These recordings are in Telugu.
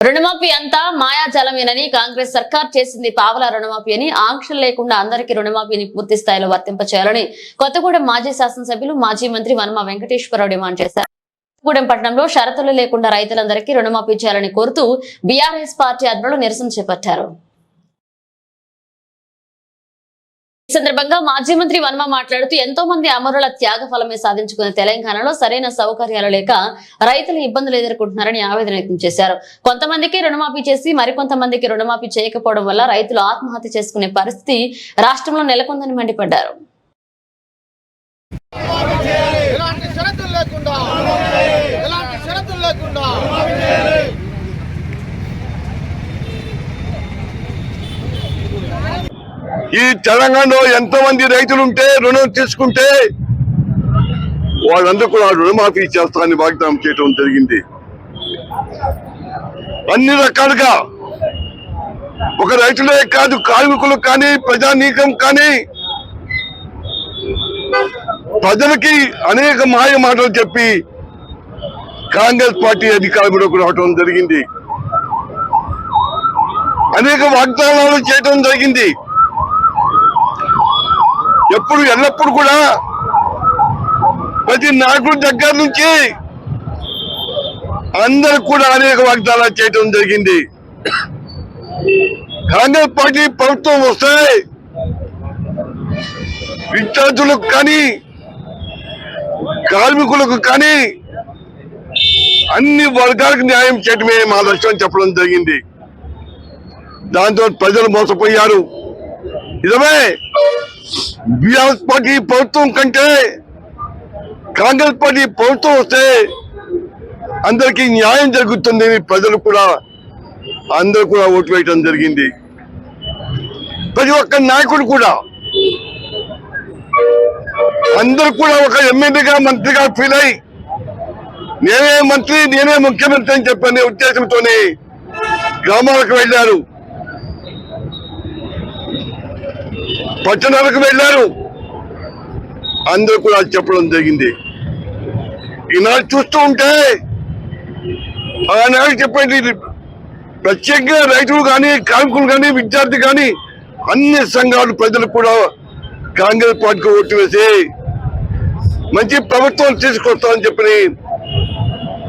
రుణమాఫీ అంతా మాయాజాలమేనని కాంగ్రెస్ సర్కార్ చేసింది పావల రుణమాఫీ అని. ఆంక్షలు లేకుండా అందరికీ రుణమాఫీని పూర్తి స్థాయిలో వర్తింపచేయాలని కొత్తగూడెం మాజీ శాసనసభ్యులు మాజీ మంత్రి వనమ వెంకటేశ్వరరావు డిమాండ్ చేశారు. కొత్తగూడెం పట్టణంలో షరతులు లేకుండా రైతులందరికీ రుణమాఫీ చేయాలని కోరుతూ బీఆర్ఎస్ పార్టీ ఆధ్వర్యంలో నిరసన చేపట్టారు. ఈ సందర్భంగా మాజీ మంత్రి వర్మ మాట్లాడుతూ ఎంతో మంది అమరుల త్యాగ ఫలమే సాధించుకున్న తెలంగాణలో సరైన సౌకర్యాలు లేక రైతులు ఇబ్బందులు ఎదుర్కొంటున్నారని ఆవేదన వ్యక్తం చేశారు. కొంతమందికి రుణమాఫీ చేసి మరికొంతమందికి రుణమాఫీ చేయకపోవడం వల్ల రైతులు ఆత్మహత్య చేసుకునే పరిస్థితి రాష్ట్రంలో నెలకొందని మండిపడ్డారు. ఎలాంటి షరతులు లేకుండా ఎలాంటి షరతులు లేకుండా ఈ తెలంగాణలో ఎంతో మంది రైతులు ఉంటే రుణం తీసుకుంటే వాళ్ళందరూ కూడా రుణమాఫీ చేస్తారని వాగ్దానం చేయడం జరిగింది. అన్ని రకాలుగా ఒక రైతులే కాదు కార్మికులు కానీ ప్రజానీకం కానీ ప్రజలకి అనేక మాయ మాటలు చెప్పి కాంగ్రెస్ పార్టీ అధికారంలోకి రావడం జరిగింది. అనేక వాగ్దానాలు చేయడం జరిగింది. ఎప్పుడు ఎల్లప్పుడు కూడా ప్రతి నాయకుడి దగ్గర నుంచి అందరికి కూడా అనేక వాగ్దానాలు చేయడం జరిగింది. కాంగ్రెస్ పార్టీ ప్రభుత్వం వస్తే విద్యార్థులకు కానీ కార్మికులకు కానీ అన్ని వర్గాలకు న్యాయం చేయటమే మా లక్ష్యం చెప్పడం జరిగింది. దాంతో ప్రజలు మోసపోయారు. నిజమే బీఆర్ఎస్ పార్టీ ప్రభుత్వం కంటే కాంగ్రెస్ పార్టీ ప్రభుత్వం వస్తే అందరికీ న్యాయం జరుగుతుంది ప్రజలు కూడా అందరూ కూడా ఓటు వేయటం జరిగింది. ప్రతి ఒక్క నాయకుడు కూడా అందరూ కూడా ఒక ఎమ్మెల్యేగా మంత్రిగా ఫీల్ అయి నేనే మంత్రి నేనే ముఖ్యమంత్రి అని చెప్పనే ఉద్దేశంతోనే గ్రామాలకు వెళ్ళారు. పట్టణాలకు వెళ్ళారు. అందరూ కూడా చెప్పడం జరిగింది. ఈనాడు చూస్తూ ఉంటే ఆనాడు చెప్పండి ప్రత్యేకంగా రైతులు కానీ కార్మికులు కానీ విద్యార్థి కానీ అన్ని సంఘాలు ప్రజలు కూడా కాంగ్రెస్ పార్టీకి ఓటు వేసి మంచి ప్రభుత్వం తీసుకొస్తామని చెప్పి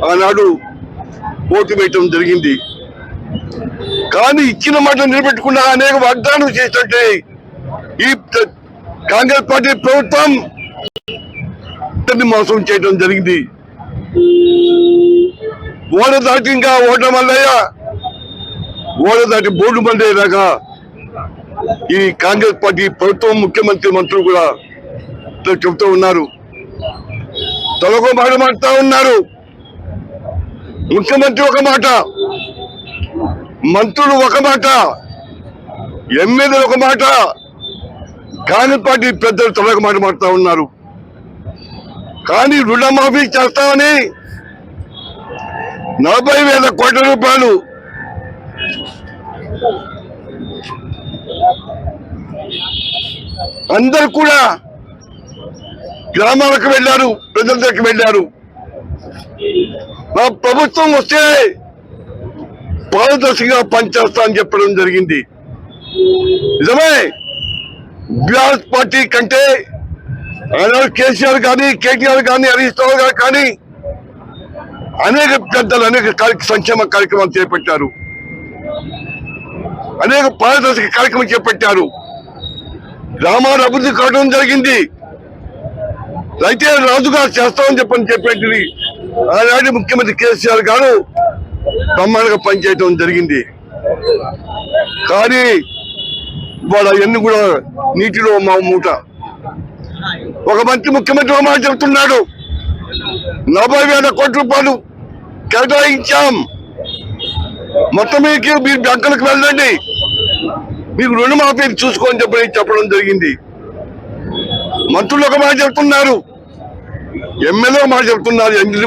ఆనాడు ఓటు వేయటం జరిగింది. కానీ ఇచ్చిన మాట నిలబెట్టుకున్న అనేక వాగ్దానం చేస్తుంటే ఈ కాంగ్రెస్ పార్టీ ప్రభుత్వం మోసం చేయడం జరిగింది. ఓడ దాటి ఇంకా ఓట మల్లయ్య ఓడ దాటి బోర్డు మల్లయ్యలాగా ఈ కాంగ్రెస్ పార్టీ ప్రభుత్వం ముఖ్యమంత్రి మంత్రులు కూడా చెబుతూ ఉన్నారు. తొలగో మాట మాడుతూ ఉన్నారు. ముఖ్యమంత్రి ఒక మాట మంత్రులు ఒక మాట ఎమ్మెల్యేలు ఒక మాట కాంగ్రెస్ పార్టీ పెద్దలు తొలగ మాట మాడుతూ ఉన్నారు. కానీ రుణమాఫీ చేస్తామని నలభై వేల కోట్ల రూపాయలు అందరు కూడా గ్రామాలకు వెళ్ళారు ప్రజల దగ్గరికి వెళ్ళారు. మా ప్రభుత్వం వస్తే పారదర్శకంగా పనిచేస్తా అని చెప్పడం జరిగింది. నిజమే? బీఆర్ఎస్ పార్టీ కంటే ఆనాడు కేసీఆర్ కానీ కేటీఆర్ కానీ హరీష్ రావు గారు కానీ అనేక పెద్దలు అనేక సంక్షేమ కార్యక్రమాలు చేపట్టారు. అనేక పారదర్శక కార్యక్రమం చేపట్టారు. గ్రామాల అభివృద్ధి కావడం జరిగింది. అయితే రాజుగా చేస్తామని చెప్పని చెప్పేది ఆనాటి ముఖ్యమంత్రి కేసీఆర్ గారు బ్రహ్మాండంగా పనిచేయడం జరిగింది. కానీ వాళ్ళు అవన్నీ కూడా నీటిలో మా మూట. ఒక మంచి ముఖ్యమంత్రి ఒక మాట చెప్తున్నాడు. నలభై వేల కోట్ల రూపాయలు కేటాయించాం. మొత్తం మీకు మీరు బ్యాంకులకు వెళ్ళండి. మీకు రుణమాఫీ చూసుకోని చెప్పి చెప్పడం జరిగింది. మంత్రులు ఒక మాట చెప్తున్నారు. ఎమ్మెల్యే ఒక మాట చెప్తున్నారు.